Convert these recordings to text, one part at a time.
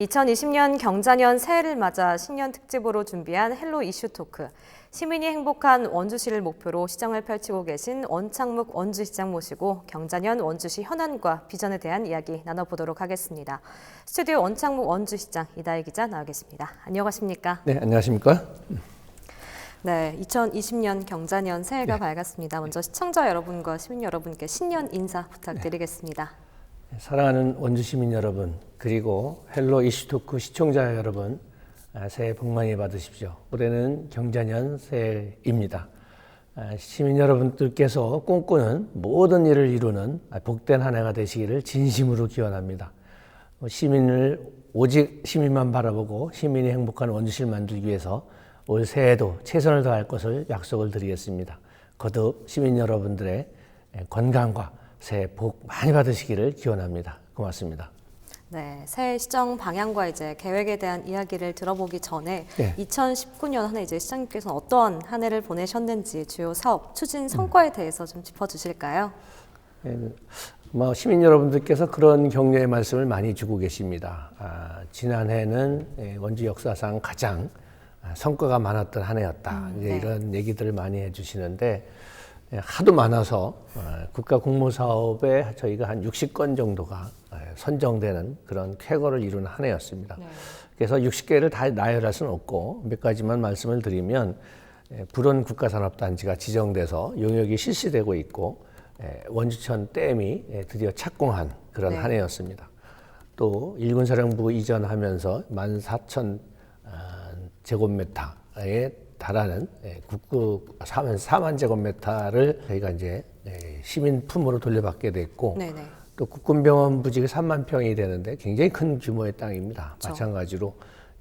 2020년 경자년 새해를 맞아 신년 특집으로 준비한 헬로 이슈 토크. 시민이 행복한 원주시를 목표로 시정을 펼치고 계신 원창묵 원주시장 모시고 경자년 원주시 현안과 비전에 대한 이야기 나눠보도록 하겠습니다. 스튜디오 원창묵 원주시장 이다혜 기자 나와 계십니다. 안녕하십니까? 네, 안녕하십니까? 네, 2020년 경자년 새해가 밝았습니다. 먼저 시청자 여러분과 시민 여러분께 신년 인사 부탁드리겠습니다. 사랑하는 원주 시민 여러분, 그리고 헬로 이슈토크 시청자 여러분, 아, 새해 복 많이 받으십시오. 올해는 경자년 새해입니다. 아, 시민 여러분들께서 꿈꾸는 모든 일을 이루는 복된 한 해가 되시기를 진심으로 기원합니다. 어, 시민을 오직 시민만 바라보고 시민이 행복한 원주시를 만들기 위해서 올 새해에도 최선을 다할 것을 약속을 드리겠습니다. 거듭 시민 여러분들의 건강과 새해 복 많이 받으시기를 기원합니다. 고맙습니다. 네, 새해 시정 방향과 이제 계획에 대한 이야기를 들어보기 전에 네. 2019년 한 해 이제 시장님께서는 어떠한 한 해를 보내셨는지 주요 사업 추진 성과에 대해서 좀 짚어주실까요? 예, 뭐 시민 여러분들께서 그런 격려의 말씀을 많이 주고 계십니다. 아, 지난해는 예, 원주 역사상 가장 아, 성과가 많았던 한 해였다. 이제 네. 이런 얘기들을 많이 해주시는데 예, 하도 많아서 어, 국가 공모 사업에 저희가 한 60건 정도가 예, 선정되는 그런 쾌거를 이룬 한 해였습니다. 그래서 60개를 다 나열할 수는 없고 몇 가지만 말씀을 드리면 예, 불원 국가산업단지가 지정돼서 용역이 실시되고 있고 예, 원주천 댐이 예, 드디어 착공한 그런 네. 한 해였습니다. 또 일군 사령부 이전하면서 14,000 아, 제곱미터에 달하는 예, 국구 4만, 4만 제곱미터를 저희가 이제 예, 시민 품으로 돌려받게 됐고 네네. 또 국군병원 부지가 3만 평이 되는데 굉장히 큰 규모의 땅입니다. 그렇죠. 마찬가지로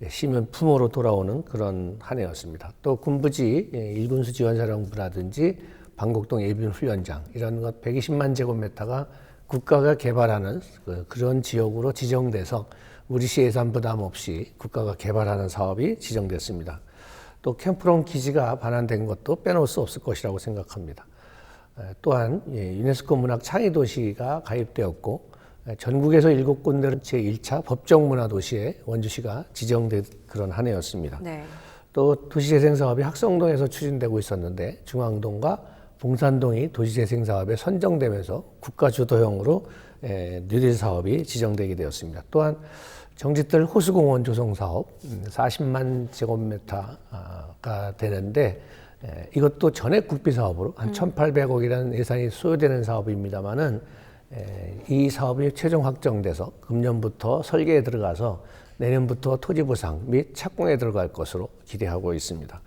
예, 시민 품으로 돌아오는 그런 한 해였습니다. 또 군부지 예, 일군수 지원사령부라든지 방곡동 예비훈련장 이런 것 120만 제곱미터가 국가가 개발하는 그- 그런 지역으로 지정돼서 우리 시 예산 부담 없이 국가가 개발하는 사업이 지정됐습니다. 또 캠프론 기지가 반환된 것도 빼놓을 수 없을 것이라고 생각합니다. 에, 또한 예, 유네스코 문학 창의 도시가 가입되었고 에, 전국에서 일곱 군데를 제 1차 법정 문화 도시에 원주시가 지정된 그런 한 해였습니다. 네. 또 도시재생 사업이 학성동에서 추진되고 있었는데 중앙동과 봉산동이 도시재생 사업에 선정되면서 국가 주도형으로 에, 뉴딜 사업이 지정되게 되었습니다. 또한 정지뜰 호수공원 조성 사업 음, 40만 제곱미터가 되는데 에, 이것도 전액 국비 사업으로 한 1,800억이라는 예산이 소요되는 사업입니다만은 이 사업이 최종 확정돼서 금년부터 설계에 들어가서 내년부터 토지 보상 및 착공에 들어갈 것으로 기대하고 있습니다.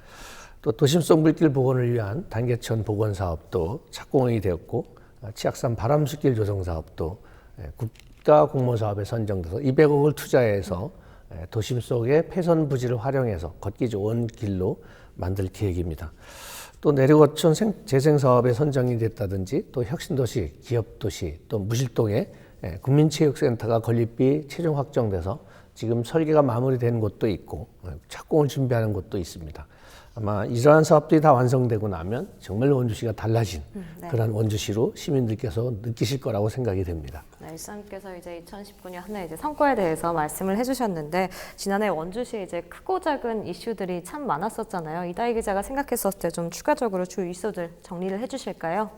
또 도심 속 물길 복원을 위한 단계천 복원 사업도 착공이 되었고 어, 치악산 바람숲길 조성 사업도 에, 국 가 공모 사업에 선정돼서 200억을 투자해서 에, 도심 속의 폐선 부지를 활용해서 걷기 좋은 길로 만들 계획입니다. 또 내륙어촌 생- 재생 사업에 선정이 됐다든지 또 혁신도시, 기업도시, 또 무실동에 예, 국민체육센터가 건립비 최종 확정돼서 지금 설계가 마무리된 곳도 있고 예, 착공을 준비하는 곳도 있습니다. 아마 이러한 사업들이 다 완성되고 나면 정말 원주시가 달라진 네. 그런 원주시로 시민들께서 느끼실 거라고 생각이 됩니다. 네, 시장님께서 이제 2019년 한 해 이제 성과에 대해서 말씀을 해주셨는데 지난해 원주시에 이제 크고 작은 이슈들이 참 많았었잖아요. 이다희 기자가 생각했었을 때 좀 추가적으로 주 이슈들 정리를 해주실까요?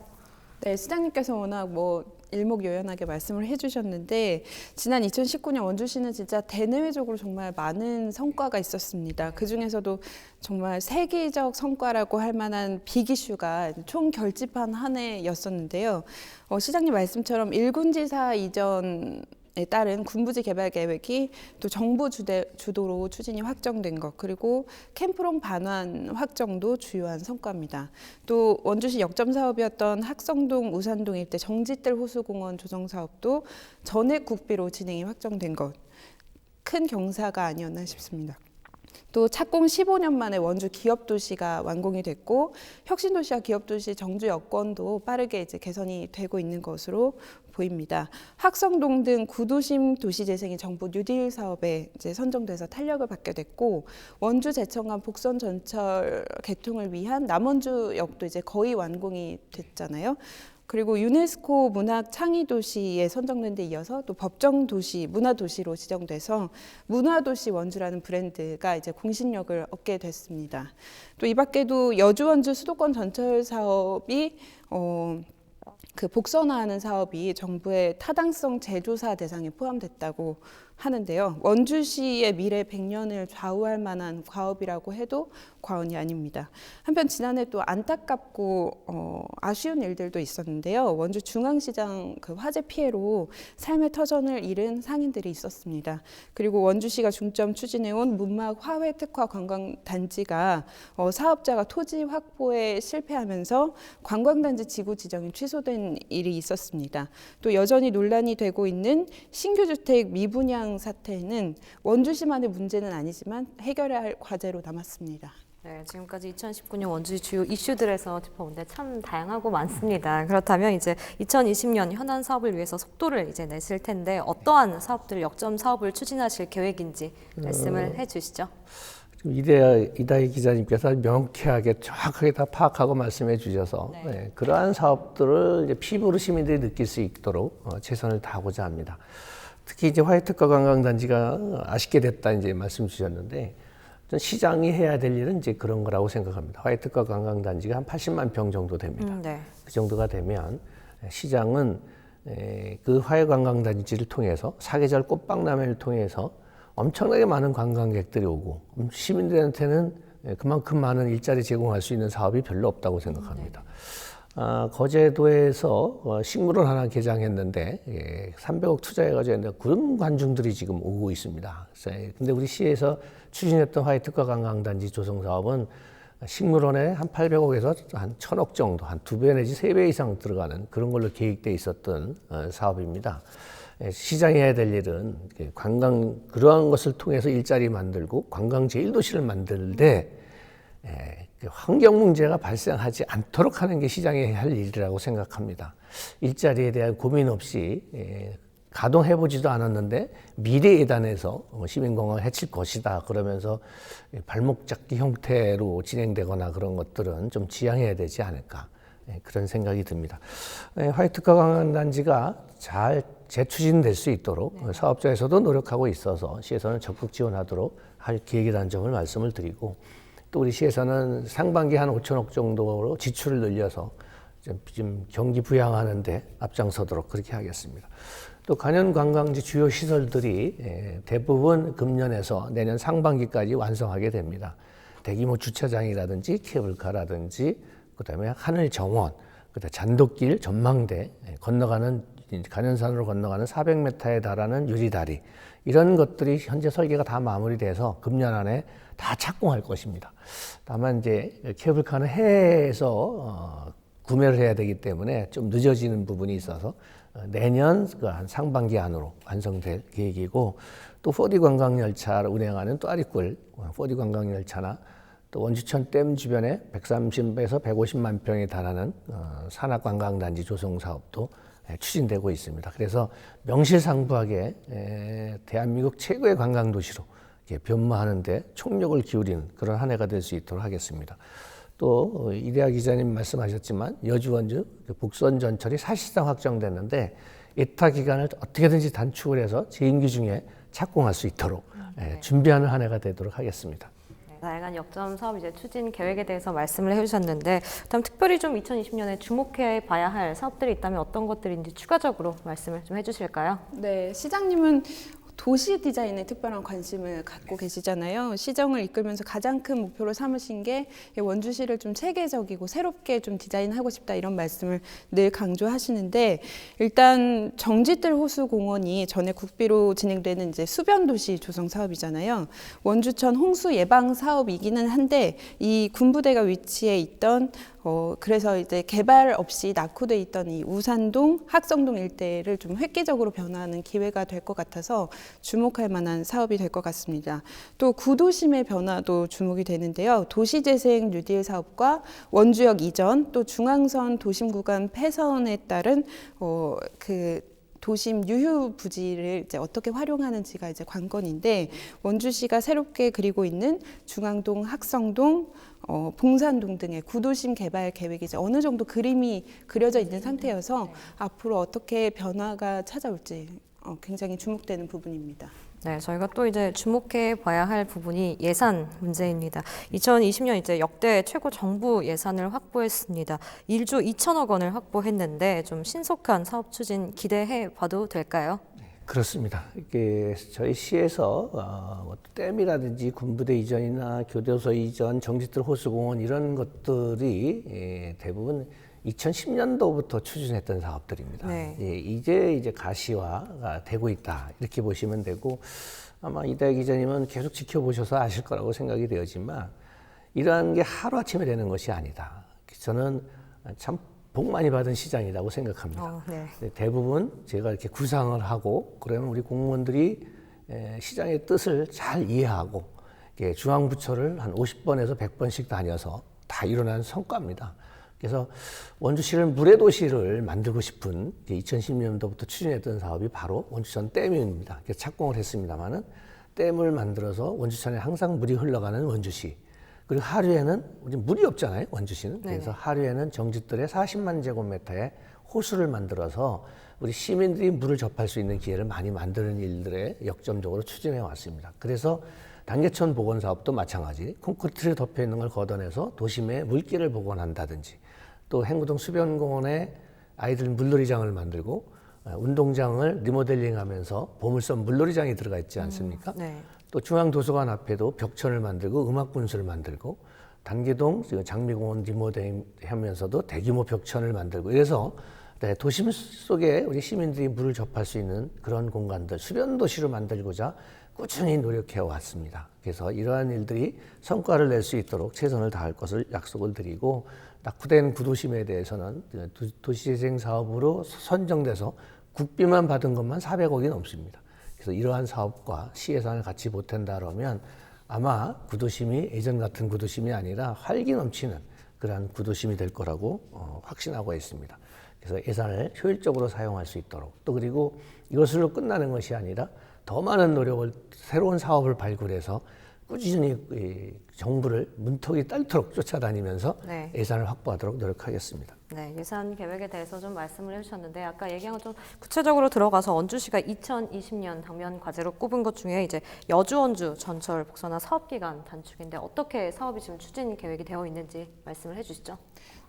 네, 시장님께서 워낙 뭐 일목요연하게 말씀을 해주셨는데 지난 2019년 원주시는 진짜 대내외적으로 정말 많은 성과가 있었습니다. 그 중에서도 정말 세계적 성과라고 할 만한 빅 이슈가 총 결집한 한 해였었는데요. 어, 시장님 말씀처럼 일군지사 이전 에 따른 군부지 개발 계획이 또 정부 주대, 주도로 추진이 확정된 것 그리고 캠프롱 반환 확정도 주요한 성과입니다. 또 원주시 역점 사업이었던 학성동 우산동 일대 정지뜰 호수공원 조성 사업도 전액 국비로 진행이 확정된 것 큰 경사가 아니었나 싶습니다. 또 착공 15년 만에 원주 기업도시가 완공이 됐고 혁신도시와 기업도시 정주 여건도 빠르게 이제 개선이 되고 있는 것으로 보입니다. 학성동 등 구도심 도시재생이 정부 뉴딜 사업에 이제 선정돼서 탄력을 받게 됐고 원주 제천간 복선 전철 개통을 위한 남원주역도 이제 거의 완공이 됐잖아요. 그리고 유네스코 문학 창의 도시에 선정된 데 이어서 또 법정 도시, 문화 도시로 지정돼서 문화 도시 원주라는 브랜드가 이제 공신력을 얻게 됐습니다. 또 이 밖에도 여주 원주 수도권 전철 사업이 어, 그 복선화하는 사업이 정부의 타당성 재조사 대상에 포함됐다고 하는데요. 원주시의 미래 100년을 좌우할 만한 과업이라고 해도 과언이 아닙니다. 한편 지난해 또 안타깝고 어, 아쉬운 일들도 있었는데요. 원주 중앙시장 그 화재 피해로 삶의 터전을 잃은 상인들이 있었습니다. 그리고 원주시가 중점 추진해온 문막 화훼 특화 관광 단지가 어, 사업자가 토지 확보에 실패하면서 관광단지 지구 지정이 취소된 일이 있었습니다. 또 여전히 논란이 되고 있는 신규 주택 미분양 사태는 원주시만의 문제는 아니지만 해결해야 할 과제로 남았습니다. 네, 지금까지 2019년 원주시 주요 이슈들에서 짚어본데 참 다양하고 많습니다. 그렇다면 이제 2020년 현안 사업을 위해서 속도를 이제 내실 텐데 어떠한 사업들 역점 사업을 추진하실 계획인지 말씀을 해주시죠. 지금 이대 이다희 기자님께서 명쾌하게 정확하게 다 파악하고 말씀해 주셔서 네. 네, 그러한 사업들을 이제 피부로 시민들이 느낄 수 있도록 어, 최선을 다하고자 합니다. 특히 이제 화이트카 관광단지가 아쉽게 됐다 이제 말씀 주셨는데 전 시장이 해야 될 일은 이제 그런 거라고 생각합니다. 화이트카 관광단지가 한 80만 평 정도 됩니다. 음, 네. 그 정도가 되면 시장은 에, 그 화해 관광단지를 통해서 사계절 꽃박람회를 통해서 엄청나게 많은 관광객들이 오고 음, 시민들한테는 에, 그만큼 많은 일자리 제공할 수 있는 사업이 별로 없다고 생각합니다. 아, 거제도에서 어, 식물원 하나 개장했는데 예, 300억 투자해가지고 했는데 그런 관중들이 지금 오고 있습니다. 예, 근데 우리 시에서 추진했던 화이트카 관광단지 조성 사업은 식물원에 한 800억에서 한 1000억 정도, 한 두 배 내지 세 배 이상 들어가는 그런 걸로 계획돼 있었던 어, 사업입니다. 예, 시장이 해야 될 일은 관광 그러한 것을 통해서 일자리 만들고 관광 제1도시를 만드는데 예, 그 환경 문제가 발생하지 않도록 하는 게 시장이 할 일이라고 생각합니다. 일자리에 대한 고민 없이 예, 가동해보지도 않았는데 미래 예단에서 어, 시민공항을 해칠 것이다 그러면서 예, 발목 잡기 형태로 진행되거나 그런 것들은 좀 지양해야 되지 않을까 예, 그런 생각이 듭니다. 예, 화이트카 관광단지가 잘 재추진될 수 있도록 어, 사업자에서도 노력하고 있어서 시에서는 적극 지원하도록 할 계획이라는 점을 말씀을 드리고 또 우리 시에서는 상반기 한 5천억 정도로 지출을 늘려서 좀, 좀 경기 부양하는데 앞장서도록 그렇게 하겠습니다. 또 간현 관광지 주요 시설들이 예, 대부분 금년에서 내년 상반기까지 완성하게 됩니다. 대규모 주차장이라든지 케이블카라든지 그다음에 하늘 정원, 그다음 잔도길, 전망대 예, 건너가는 간현산으로 건너가는 400m에 달하는 유리다리 이런 것들이 현재 설계가 다 마무리돼서 금년 안에 다 착공할 것입니다. 다만 이제 케이블카는 해에서 어, 구매를 해야 되기 때문에 좀 늦어지는 부분이 있어서 어, 내년 그한 상반기 안으로 완성될 계획이고 또 4D 관광 열차를 운행하는 또 아리꿀 4D 관광 열차나 또 원주천 댐 주변에 130에서 150만 평에 달하는 어, 산악 관광 단지 조성 사업도 예, 추진되고 있습니다. 그래서 명실상부하게 에, 대한민국 최고의 관광 도시로 이렇게 변모하는데 총력을 기울이는 그런 한 해가 될 수 있도록 하겠습니다. 또 어, 이대하 기자님 말씀하셨지만 여주 원주 그 북선 전철이 사실상 확정됐는데 예타 기간을 어떻게든지 단축을 해서 재임기 중에 착공할 수 있도록 예, 준비하는 한 해가 되도록 하겠습니다. 네, 다양한 역점 사업 이제 추진 계획에 대해서 말씀을 해주셨는데, 다음 특별히 좀 2020년에 주목해 봐야 할 사업들이 있다면 어떤 것들인지 추가적으로 말씀을 좀 해주실까요? 네, 시장님은 도시 디자인에 특별한 관심을 갖고 계시잖아요. 시정을 이끌면서 가장 큰 목표로 삼으신 게 원주시를 좀 체계적이고 새롭게 좀 디자인하고 싶다 이런 말씀을 늘 강조하시는데 일단 정지들 호수공원이 전에 국비로 진행되는 이제 수변 도시 조성 사업이잖아요. 원주천 홍수 예방 사업이기는 한데 이 군부대가 위치해 있던 어, 그래서 이제 개발 없이 낙후돼 있던 이 우산동, 학성동 일대를 좀 획기적으로 변화하는 기회가 될 것 같아서 주목할 만한 사업이 될 것 같습니다. 또 구도심의 변화도 주목이 되는데요. 도시재생 뉴딜 사업과 원주역 이전, 또 중앙선 도심 구간 폐선에 따른 어, 그 도심 유휴 부지를 이제 어떻게 활용하는지가 이제 관건인데 원주시가 새롭게 그리고 있는 중앙동, 학성동, 어, 봉산동 등의 구도심 개발 계획이 이제 어느 정도 그림이 그려져 있는 상태여서 앞으로 어떻게 변화가 찾아올지 어, 굉장히 주목되는 부분입니다. 네, 저희가 또 이제 주목해 봐야 할 부분이 예산 문제입니다. 2020년 이제 역대 최고 정부 예산을 확보했습니다. 1조 2천억 원을 확보했는데 좀 신속한 사업 추진 기대해 봐도 될까요? 그렇습니다. 이게 저희 시에서 어, 뭐 댐이라든지 군부대 이전이나 교도소 이전, 정짓들 호수공원 이런 것들이 예, 대부분 2010년도부터 추진했던 사업들입니다. 네. 예, 이제 이제 가시화가 되고 있다 이렇게 보시면 되고 아마 이대 기자님은 계속 지켜보셔서 아실 거라고 생각이 되어지만 이러한 게 하루 아침에 되는 것이 아니다. 저는 참 복 많이 받은 시장이라고 생각합니다. 어, 네. 네, 대부분 제가 이렇게 구상을 하고 그러면 우리 공무원들이 에, 시장의 뜻을 잘 이해하고 중앙부처를 한 50번에서 100번씩 다녀서 다 일어난 성과입니다. 그래서 원주시를 물의 도시를 만들고 싶은 2010년도부터 추진했던 사업이 바로 원주천 댐입니다. 착공을 했습니다마는 댐을 만들어서 원주천에 항상 물이 흘러가는 원주시. 그리고 하류에는 우리 물이 없잖아요, 원주시는. 그래서 하류에는 정짓들의 40만 제곱미터의 호수를 만들어서 우리 시민들이 물을 접할 수 있는 기회를 많이 만드는 일들에 역점적으로 추진해 왔습니다. 그래서 단계천 복원 사업도 마찬가지. 콘크리트를 덮여 있는 걸 걷어내서 도심에 물길을 복원한다든지 또 행구동 수변공원에 아이들 물놀이장을 만들고 어, 운동장을 리모델링하면서 보물섬 물놀이장이 들어가 있지 않습니까? 네. 또 중앙도서관 앞에도 벽천을 만들고 음악분수를 만들고 단계동 장미공원 리모델링하면서도 대규모 벽천을 만들고 이래서 네, 도심 속에 우리 시민들이 물을 접할 수 있는 그런 공간들 수변 도시로 만들고자 꾸준히 노력해 왔습니다. 그래서 이러한 일들이 성과를 낼 수 있도록 최선을 다할 것을 약속을 드리고 낙후된 구도심에 대해서는 도- 도시재생 사업으로 선정돼서 국비만 받은 것만 400억이 넘습니다. 그래서 이러한 사업과 시 예산을 같이 보탠다 그러면 아마 구도심이 예전 같은 구도심이 아니라 활기 넘치는 그러한 구도심이 될 거라고 어, 확신하고 있습니다. 그래서 예산을 효율적으로 사용할 수 있도록 또 그리고 이것으로 끝나는 것이 아니라 더 많은 노력을 새로운 사업을 발굴해서 꾸준히 이 정부를 문턱이 딸토록 쫓아다니면서 네. 예산을 확보하도록 노력하겠습니다. 네, 예산 계획에 대해서 좀 말씀을 해주셨는데 아까 얘기한 건좀 구체적으로 들어가서 원주시가 2020년 당면 과제로 꼽은 것 중에 이제 여주 원주 전철 복선화 사업 기간 단축인데 어떻게 사업이 지금 추진 계획이 되어 있는지 말씀을 해주시죠.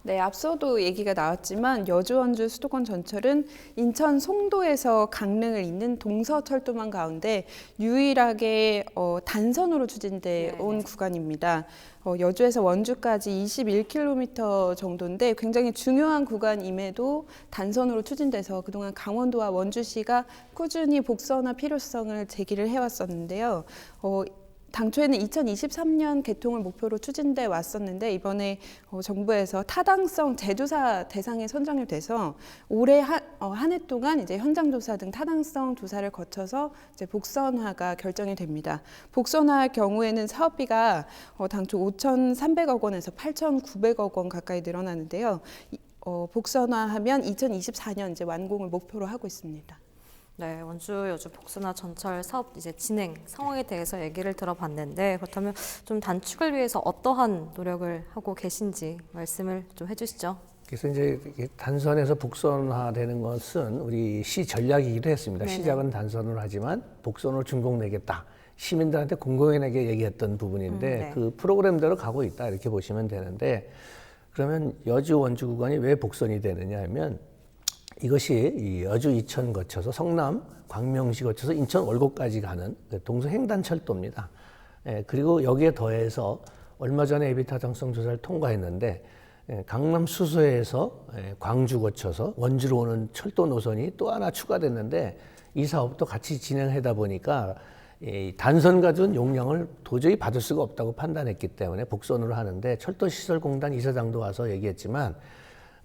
네, 앞서도 얘기가 나왔지만 여주 원주 수도권 전철은 인천 송도에서 강릉을 잇는 동서 철도망 가운데 유일하게 어, 단선으로 추진돼 네, 온 구간입니다. 어, 여주에서 원주까지 21km 정도인데 굉장히 중요한 구간임에도 단선으로 추진돼서 그동안 강원도와 원주시가 꾸준히 복선화 필요성을 제기를 해왔었는데요. 어, 당초에는 2023년 개통을 목표로 추진돼 왔었는데 이번에 어, 정부에서 타당성 재조사 대상에 선정이 돼서 올해 한 해 동안 이제 현장 조사 등 타당성 조사를 거쳐서 이제 복선화가 결정이 됩니다. 복선화할 경우에는 사업비가 어, 당초 5,300억 원에서 8,900억 원 가까이 늘어나는데요. 이- 어, 복선화하면 2024년 이제 완공을 목표로 하고 있습니다. 네, 원주 여주 복선화 전철 사업 이제 진행 상황에 대해서 얘기를 들어봤는데 그렇다면 좀 단축을 위해서 어떠한 노력을 하고 계신지 말씀을 좀 해주시죠. 그래서 이제 단선에서 복선화되는 것은 우리 시 전략이기도 했습니다. 네네. 시작은 단선으로 하지만 복선으로 준공 내겠다. 시민들한테 공공연하게 얘기했던 부분인데 음, 네. 그 프로그램대로 가고 있다 이렇게 보시면 되는데 그러면 여주 원주 구간이 왜 복선이 되느냐 하면 이것이 이 여주 이천 거쳐서 성남 광명시 거쳐서 인천 월곡까지 가는 그 동서 횡단철도입니다. 예, 그리고 여기에 더해서 얼마 전에 에비타당성 조사를 통과했는데 예, 강남 수서에서 예, 광주 거쳐서 원주로 오는 철도 노선이 또 하나 추가됐는데 이 사업도 같이 진행하다 보니까 이 단선 가진 용량을 도저히 받을 수가 없다고 판단했기 때문에 복선으로 하는데 철도시설공단 이사장도 와서 얘기했지만 에,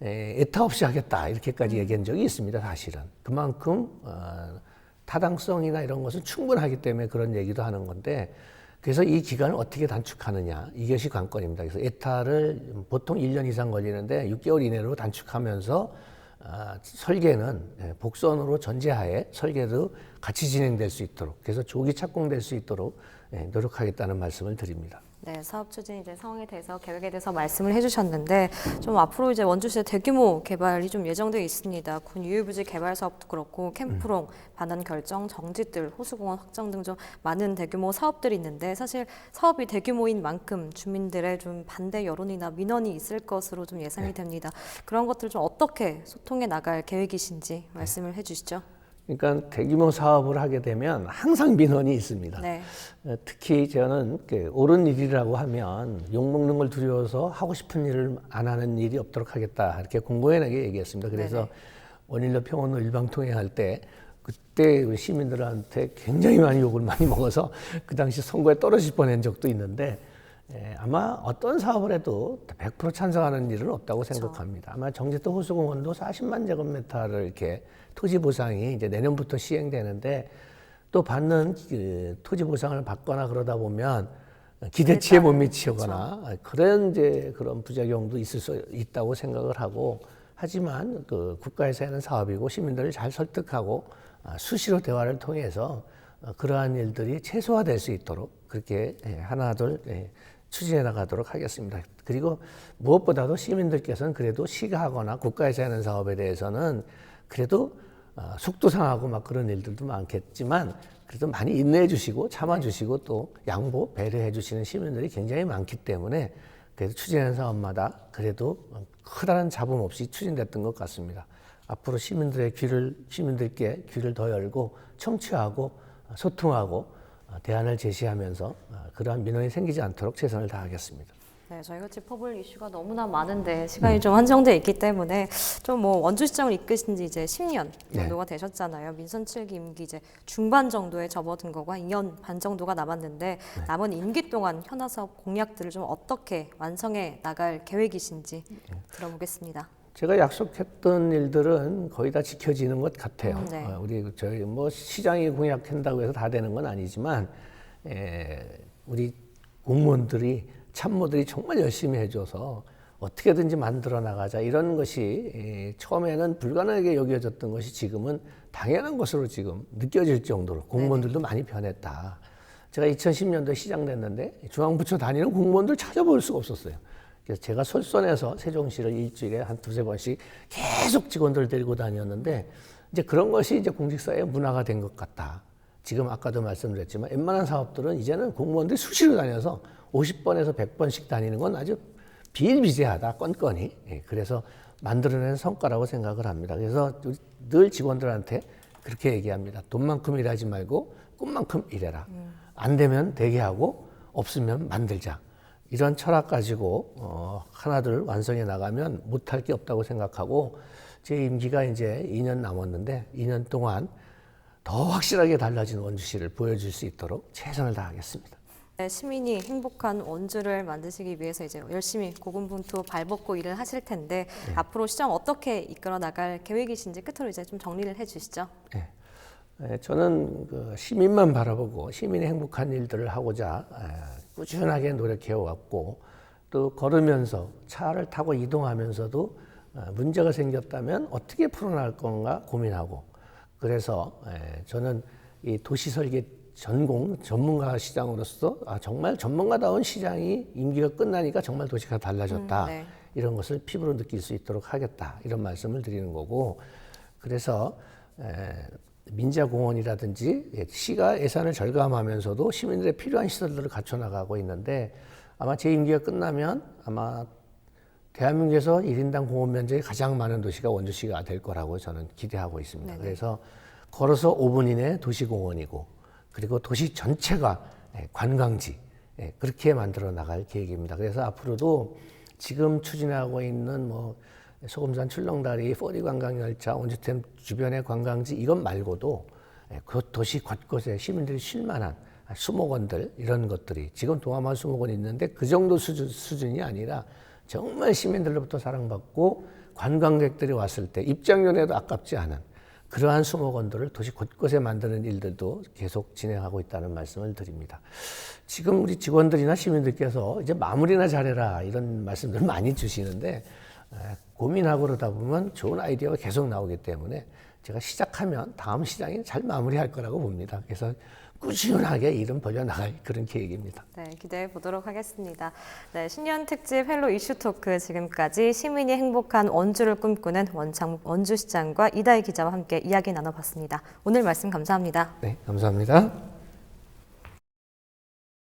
애타 없이 하겠다 이렇게까지 얘기한 적이 있습니다 사실은 그만큼 어, 타당성이나 이런 것은 충분하기 때문에 그런 얘기도 하는 건데 그래서 이 기간을 어떻게 단축하느냐 이것이 관건입니다 그래서 에타를 보통 1년 이상 걸리는데 6개월 이내로 단축하면서 아, 설계는 예, 복선으로 전제하에 설계도 같이 진행될 수 있도록 그래서 조기 착공될 수 있도록 예, 노력하겠다는 말씀을 드립니다. 네, 사업 추진 이제 상황에 대해서 계획에 대해서 말씀을 해주셨는데 좀 앞으로 이제 원주시의 대규모 개발이 좀 예정되어 있습니다. 군 유휴부지 개발 사업도 그렇고 캠프롱, 반환 결정, 정지들, 호수공원 확장 등 좀 많은 대규모 사업들이 있는데 사실 사업이 대규모인 만큼 주민들의 좀 반대 여론이나 민원이 있을 것으로 좀 예상이 됩니다. 그런 것들을 좀 어떻게 소통해 나갈 계획이신지 말씀을 해주시죠. 그러니까 대규모 사업을 하게 되면 항상 민원이 있습니다. 네. 어, 특히 저는 그 옳은 일이라고 하면 욕먹는 걸 두려워서 하고 싶은 일을 안 하는 일이 없도록 하겠다 이렇게 공고연하게 얘기했습니다. 그래서 네네. 원일로 평원로 일방통행 할 때 그때 시민들한테 굉장히 많이 욕을 많이 먹어서 그 당시 선거에 떨어질 뻔한 적도 있는데 에, 아마 어떤 사업을 해도 100% 찬성하는 일은 없다고 생각합니다. 아마 정제도 호수공원도 40만 제곱미터를 이렇게 토지 보상이 이제 내년부터 시행되는데 또 받는 그 토지 보상을 받거나 그러다 보면 기대치에 못 미치거나 그런 이제 그런 부작용도 있을 수 있다고 생각을 하고 하지만 그 국가에서 하는 사업이고 시민들을 잘 설득하고 아, 수시로 대화를 통해서 어, 그러한 일들이 최소화될 수 있도록 그렇게 예, 하나둘 예, 추진해 나가도록 하겠습니다. 그리고 무엇보다도 시민들께서는 그래도 시가 하거나 국가에서 하는 사업에 대해서는 그래도 어, 속도 상하고 막 그런 일들도 많겠지만 그래도 많이 인내해 주시고 참아 주시고 또 양보 배려해 주시는 시민들이 굉장히 많기 때문에 그래도 추진하는 사업마다 그래도 크다는 잡음 없이 추진됐던 것 같습니다. 앞으로 시민들의 귀를 시민들께 귀를 더 열고 청취하고 소통하고 어, 대안을 제시하면서 어, 그러한 민원이 생기지 않도록 최선을 다하겠습니다. 네, 저희가 짚어볼 이슈가 너무나 많은데 시간이 좀 한정돼 있기 때문에 좀 뭐 원주시장을 이끄신 지 이제 10년 네. 정도가 되셨잖아요. 민선 7기 임기 이제 중반 정도에 접어든 거가 2년 반 정도가 남았는데 남은 임기 동안 현안 사업 공약들을 좀 어떻게 완성해 나갈 계획이신지 들어보겠습니다. 제가 약속했던 일들은 거의 다 지켜지는 것 같아요. 음, 네. 어, 우리 저희 뭐 시장이 공약한다고 해서 다 되는 건 아니지만 에, 우리 공무원들이 참모들이 정말 열심히 해줘서 어떻게든지 만들어 나가자 이런 것이 에, 처음에는 불가능하게 여겨졌던 것이 지금은 당연한 것으로 지금 느껴질 정도로 공무원들도 많이 변했다. 제가 2010년도에 시장 됐는데 중앙부처 다니는 공무원들 찾아볼 수가 없었어요. 그래서 제가 솔선해서 세종시를 일주일에 한 두세 번씩 계속 직원들 데리고 다녔는데 이제 그런 것이 이제 공직사회의 문화가 된 것 같다. 지금 아까도 말씀드렸지만 웬만한 사업들은 이제는 공무원들이 수시로 다녀서 50번에서 100번씩 다니는 건 아주 비일비재하다, 건건이. 예, 그래서 만들어낸 성과라고 생각을 합니다. 그래서 늘 직원들한테 그렇게 얘기합니다. 돈만큼 일하지 말고 꿈만큼 일해라. 안 되면 되게 하고 없으면 만들자. 이런 철학 가지고 어, 하나둘 완성해 나가면 못할 게 없다고 생각하고 제 임기가 이제 2년 남았는데 2년 동안 더 확실하게 달라진 원주시를 보여줄 수 있도록 최선을 다하겠습니다. 네, 시민이 행복한 원주를 만드시기 위해서 이제 열심히 고군분투 발벗고 일을 하실 텐데 네. 앞으로 시장 어떻게 이끌어 나갈 계획이신지 끝으로 이제 좀 정리를 해주시죠. 예. 예, 저는 그 시민만 바라보고 시민의 행복한 일들을 하고자 예, 꾸준하게 노력해 왔고 또 걸으면서 차를 타고 이동하면서도 어, 문제가 생겼다면 어떻게 풀어나갈 건가 고민하고 그래서 예, 저는 이 도시 설계 전공 전문가 시장으로서 아, 정말 전문가다운 시장이 임기가 끝나니까 정말 도시가 달라졌다. 음, 네. 이런 것을 피부로 느낄 수 있도록 하겠다 이런 말씀을 드리는 거고 그래서 에, 민자공원이라든지 예, 시가 예산을 절감하면서도 시민들의 필요한 시설들을 갖춰 나가고 있는데 아마 제 임기가 끝나면 아마 대한민국에서 1인당 공원 면적이 가장 많은 도시가 원주시가 될 거라고 저는 기대하고 있습니다. 그래서 걸어서 5분 이내 도시공원이고 그리고 도시 전체가 예, 관광지 예, 그렇게 만들어 나갈 계획입니다. 그래서 앞으로도 지금 추진하고 있는 뭐 소금산 출렁다리, 4D 관광열차, 원주댐 주변의 관광지 이것 말고도 예, 그 도시 곳곳에 시민들이 쉴만한 수목원들 이런 것들이 지금 동화마을 수목원이 있는데 그 정도 수준, 수준이 아니라 정말 시민들로부터 사랑받고 관광객들이 왔을 때 입장료에도 아깝지 않은 그러한 수목원들을 도시 곳곳에 만드는 일들도 계속 진행하고 있다는 말씀을 드립니다. 지금 우리 직원들이나 시민들께서 이제 마무리나 잘해라 이런 말씀들 많이 주시는데 에, 고민하고 그러다 보면 좋은 아이디어가 계속 나오기 때문에 제가 시작하면 다음 시장이 잘 마무리할 거라고 봅니다. 그래서 꾸준하게 이름 벌려나갈 그런 계획입니다. 네, 기대해 보도록 하겠습니다. 네, 신년 특집 헬로 이슈 토크 지금까지 시민이 행복한 원주를 꿈꾸는 원창 원주시장과 이다희 기자와 함께 이야기 나눠봤습니다. 오늘 말씀 감사합니다. 네, 감사합니다.